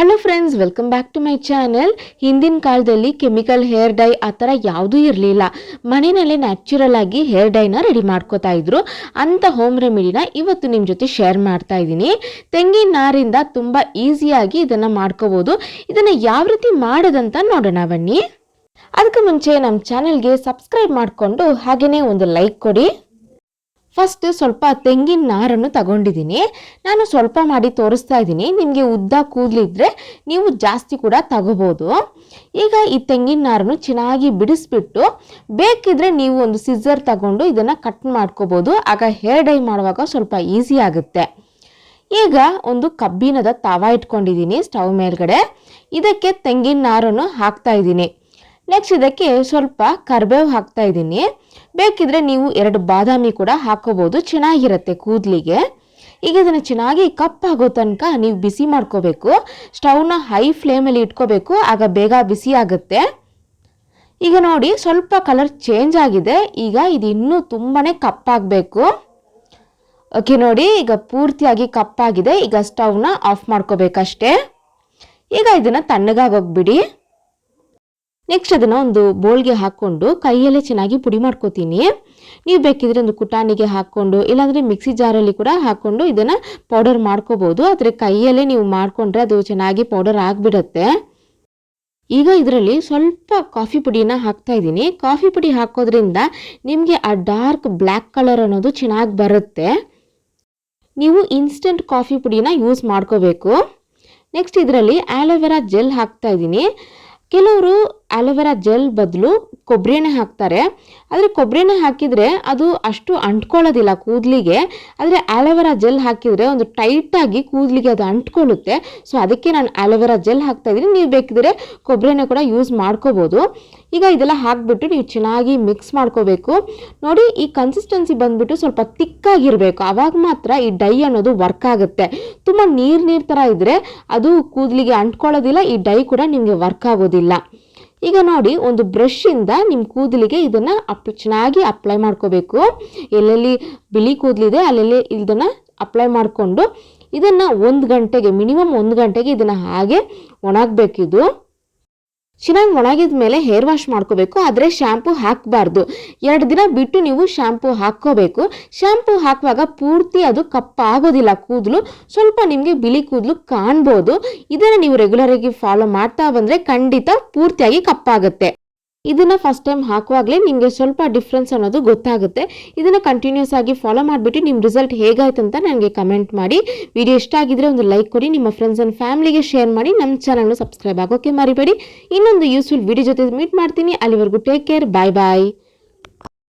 Hello friends welcome back to my channel ಹಿಂದಿನ ಕಾಲದಲ್ಲಿ chemical hair dye ಆ ಥರ ಯಾವುದೂ ಇರಲಿಲ್ಲ. ಮನೆಯಲ್ಲೇ ನ್ಯಾಚುರಲ್ ಆಗಿ ಹೇರ್ ಡೈನ ರೆಡಿ ಮಾಡ್ಕೋತಾ ಇದ್ರು. ಅಂಥ ಹೋಮ್ ರೆಮಿಡಿನ ಇವತ್ತು ನಿಮ್ಮ ಜೊತೆ ಶೇರ್ ಮಾಡ್ತಾ ಇದ್ದೀನಿ. ತೆಂಗಿನ ನಾರಿಂದ ತುಂಬ ಈಸಿಯಾಗಿ ಇದನ್ನು ಮಾಡ್ಕೋಬೋದು. ಇದನ್ನು ಯಾವ ರೀತಿ ಮಾಡೋದಂತ ನೋಡೋಣ ಬನ್ನಿ. ಅದಕ್ಕೆ ಮುಂಚೆ ನಮ್ಮ ಚಾನೆಲ್ಗೆ ಸಬ್ಸ್ಕ್ರೈಬ್ ಮಾಡಿಕೊಂಡು ಹಾಗೆಯೇ ಒಂದು ಲೈಕ್ ಕೊಡಿ. ಫಸ್ಟ್ ಸ್ವಲ್ಪ ತೆಂಗಿನ ನಾರನ್ನು ತಗೊಂಡಿದ್ದೀನಿ. ನಾನು ಸ್ವಲ್ಪ ಮಾಡಿ ತೋರಿಸ್ತಾ ಇದ್ದೀನಿ. ನಿಮಗೆ ಉದ್ದ ಕೂದಲಿದ್ರೆ ನೀವು ಜಾಸ್ತಿ ಕೂಡ ತಗೋಬೋದು. ಈಗ ಈ ತೆಂಗಿನ ನಾರನ್ನು ಚೆನ್ನಾಗಿ ಬಿಡಿಸ್ಬಿಟ್ಟು ಬೇಕಿದ್ರೆ ನೀವು ಒಂದು ಸಿಸರ್ ತಗೊಂಡು ಇದನ್ನು ಕಟ್ ಮಾಡ್ಕೋಬೋದು. ಆಗ ಹೇರ್ ಡೈ ಮಾಡುವಾಗ ಸ್ವಲ್ಪ ಈಸಿ ಆಗುತ್ತೆ. ಈಗ ಒಂದು ಕಬ್ಬಿಣದ ತವ ಇಟ್ಕೊಂಡಿದ್ದೀನಿ ಸ್ಟವ್ ಮೇಲ್ಗಡೆ. ಇದಕ್ಕೆ ತೆಂಗಿನ ನಾರನ್ನು ಹಾಕ್ತಾ ಇದ್ದೀನಿ. ನೆಕ್ಸ್ಟ್ ಇದಕ್ಕೆ ಸ್ವಲ್ಪ ಕರ್ಬೇವು ಹಾಕ್ತಾ ಇದ್ದೀನಿ. ಬೇಕಿದ್ರೆ ನೀವು ಎರಡು ಬಾದಾಮಿ ಕೂಡ ಹಾಕೋಬಹುದು ಚೆನ್ನಾಗಿರುತ್ತೆ ಕೂದಲಿಗೆ. ಈಗ ಇದನ್ನು ಚೆನ್ನಾಗಿ ಕಪ್ಪಾಗೋ ತನಕ ನೀವು ಬಿಸಿ ಮಾಡ್ಕೋಬೇಕು. ಸ್ಟೌವ್ನ ಹೈ ಫ್ಲೇಮಲ್ಲಿ ಇಟ್ಕೋಬೇಕು. ಆಗ ಬೇಗ ಬಿಸಿ ಆಗುತ್ತೆ. ಈಗ ನೋಡಿ, ಸ್ವಲ್ಪ ಕಲರ್ ಚೇಂಜ್ ಆಗಿದೆ. ಈಗ ಇದು ಇನ್ನೂ ತುಂಬಾ ಕಪ್ಪಾಗಬೇಕು ಓಕೆ, ನೋಡಿ, ಈಗ ಪೂರ್ತಿಯಾಗಿ ಕಪ್ಪಾಗಿದೆ ಈಗ ಸ್ಟೌವ್ನ ಆಫ್ ಮಾಡ್ಕೋಬೇಕಷ್ಟೇ. ಈಗ ಇದನ್ನು ತಣ್ಣಗಾಗೋಗ್ಬಿಡಿ. ನೆಕ್ಸ್ಟ್ ಅದನ್ನು ಒಂದು ಬೋಲ್ಗೆ ಹಾಕ್ಕೊಂಡು ಕೈಯಲ್ಲೇ ಚೆನ್ನಾಗಿ ಪುಡಿ ಮಾಡ್ಕೋತೀನಿ. ನೀವು ಬೇಕಿದ್ರೆ ಒಂದು ಕುಟಾಣಿಗೆ ಹಾಕ್ಕೊಂಡು, ಇಲ್ಲಾಂದರೆ ಮಿಕ್ಸಿ ಜಾರಲ್ಲಿ ಕೂಡ ಹಾಕ್ಕೊಂಡು ಇದನ್ನು ಪೌಡರ್ ಮಾಡ್ಕೋಬೋದು. ಆದರೆ ಕೈಯಲ್ಲೇ ನೀವು ಮಾಡಿಕೊಂಡ್ರೆ ಅದು ಚೆನ್ನಾಗಿ ಪೌಡರ್ ಆಗಿಬಿಡುತ್ತೆ. ಈಗ ಇದರಲ್ಲಿ ಸ್ವಲ್ಪ ಕಾಫಿ ಪುಡಿನ ಹಾಕ್ತಾ ಇದ್ದೀನಿ. ಕಾಫಿ ಪುಡಿ ಹಾಕೋದ್ರಿಂದ ನಿಮಗೆ ಆ ಡಾರ್ಕ್ ಬ್ಲ್ಯಾಕ್ ಕಲರ್ ಅನ್ನೋದು ಚೆನ್ನಾಗಿ ಬರುತ್ತೆ. ನೀವು ಇನ್ಸ್ಟಂಟ್ ಕಾಫಿ ಪುಡಿನ ಯೂಸ್ ಮಾಡ್ಕೋಬೇಕು. ನೆಕ್ಸ್ಟ್ ಇದರಲ್ಲಿ ಆಲೋವೆರಾ ಜೆಲ್ ಹಾಕ್ತಾ ಇದ್ದೀನಿ. ಕೆಲವರು ಆಲೋವೆರಾ ಜೆಲ್ ಬದಲು ಕೊಬ್ಬರಿ ಎಣ್ಣೆ ಹಾಕ್ತಾರೆ. ಆದರೆ ಕೊಬ್ಬರಿ ಎಣ್ಣೆ ಹಾಕಿದರೆ ಅದು ಅಷ್ಟು ಅಂಟ್ಕೊಳ್ಳೋದಿಲ್ಲ ಕೂದಲಿಗೆ. ಆದರೆ ಆಲೋವೆರಾ ಜೆಲ್ ಹಾಕಿದರೆ ಒಂದು ಟೈಟಾಗಿ ಕೂದಲಿಗೆ ಅದು ಅಂಟ್ಕೊಳ್ಳುತ್ತೆ. ಸೊ ಅದಕ್ಕೆ ನಾನು ಆಲೋವೆರಾ ಜೆಲ್ ಹಾಕ್ತಾ ಇದ್ದೀನಿ. ನೀವು ಬೇಕಿದ್ರೆ ಕೊಬ್ಬರಿ ಎಣ್ಣೆ ಕೂಡ ಯೂಸ್ ಮಾಡ್ಕೋಬೋದು. ಈಗ ಇದೆಲ್ಲ ಹಾಕ್ಬಿಟ್ಟು ನೀವು ಚೆನ್ನಾಗಿ ಮಿಕ್ಸ್ ಮಾಡ್ಕೋಬೇಕು. ನೋಡಿ, ಈ ಕನ್ಸಿಸ್ಟೆನ್ಸಿ ಬಂದ್ಬಿಟ್ಟು ಸ್ವಲ್ಪ ತಿಕ್ಕಾಗಿರಬೇಕು. ಆವಾಗ ಮಾತ್ರ ಈ ಡೈ ಅನ್ನೋದು ವರ್ಕ್ ಆಗುತ್ತೆ. ತುಂಬ ನೀರು ನೀರು ಥರ ಇದ್ದರೆ ಅದು ಕೂದಲಿಗೆ ಅಂಟ್ಕೊಳ್ಳೋದಿಲ್ಲ, ಈ ಡೈ ಕೂಡ ನಿಮಗೆ ವರ್ಕ್ ಆಗೋದಿಲ್ಲ. ಈಗ ನೋಡಿ, ಒಂದು ಬ್ರಷಿಂದ ನಿಮ್ಮ ಕೂದಲಿಗೆ ಇದನ್ನು ಅಪ್, ಚೆನ್ನಾಗಿ ಅಪ್ಲೈ ಮಾಡ್ಕೋಬೇಕು. ಎಲ್ಲೆಲ್ಲಿ ಬಿಳಿ ಕೂದಲಿದೆ, ಅಲ್ಲೆಲ್ಲಿ ಇದನ್ನು ಅಪ್ಲೈ ಮಾಡಿಕೊಂಡು ಇದನ್ನು ಒಂದು ಗಂಟೆಗೆ ಮಿನಿಮಮ್ ಒಂದು ಗಂಟೆಗೆ ಇದನ್ನು ಹಾಗೆ ಒಣಗಬೇಕಿದು. ಚೆನ್ನಾಗಿ ಒಣಗಿದ ಮೇಲೆ ಹೇರ್ ವಾಶ್ ಮಾಡ್ಕೋಬೇಕು, ಆದರೆ ಶ್ಯಾಂಪು ಹಾಕಬಾರ್ದು. ಎರಡು ದಿನ ಬಿಟ್ಟು ನೀವು ಶ್ಯಾಂಪು ಹಾಕ್ಕೋಬೇಕು. ಶ್ಯಾಂಪು ಹಾಕುವಾಗ ಪೂರ್ತಿ ಅದು ಕಪ್ಪಾಗೋದಿಲ್ಲ, ಕೂದಲು. ಸ್ವಲ್ಪ ನಿಮಗೆ ಬಿಳಿ ಕೂದಲು ಕಾಣ್ಬೋದು. ಇದನ್ನು ನೀವು ರೆಗ್ಯುಲರಾಗಿ ಫಾಲೋ ಮಾಡ್ತಾ ಬಂದರೆ ಖಂಡಿತ ಪೂರ್ತಿಯಾಗಿ ಕಪ್ಪಾಗುತ್ತೆ. ಇದನ್ನು ಫಸ್ಟ್ ಟೈಮ್ ಹಾಕುವಾಗಲೇ ನಿಮಗೆ ಸ್ವಲ್ಪ ಡಿಫ್ರೆನ್ಸ್ ಅನ್ನೋದು ಗೊತ್ತಾಗುತ್ತೆ. ಇದನ್ನು ಕಂಟಿನ್ಯೂಸ್ ಆಗಿ ಫಾಲೋ ಮಾಡಿಬಿಟ್ಟು ನಿಮ್ಮ ರಿಸಲ್ಟ್ ಹೇಗಾಯ್ತು ಅಂತ ನನಗೆ ಕಮೆಂಟ್ ಮಾಡಿ. ವಿಡಿಯೋ ಇಷ್ಟ ಆಗಿದ್ರೆ ಒಂದು ಲೈಕ್ ಕೊಡಿ, ನಿಮ್ಮ ಫ್ರೆಂಡ್ಸ್ ಆ್ಯಂಡ್ ಫ್ಯಾಮಿಲಿಗೆ ಶೇರ್ ಮಾಡಿ ನಮ್ಮ ಚಾನಲ್ನ ಸಬ್ಸ್ಕ್ರೈಬ್ ಆಗೋಕ್ಕೆ ಮರಿಬೇಡಿ. ಇನ್ನೊಂದು ಯೂಸ್ಫುಲ್ ವಿಡಿಯೋ ಜೊತೆ ಮೀಟ್ ಮಾಡ್ತೀನಿ. ಅಲ್ಲಿವರೆಗೂ ಟೇಕ್ ಕೇರ್ ಬಾಯ್ ಬಾಯ್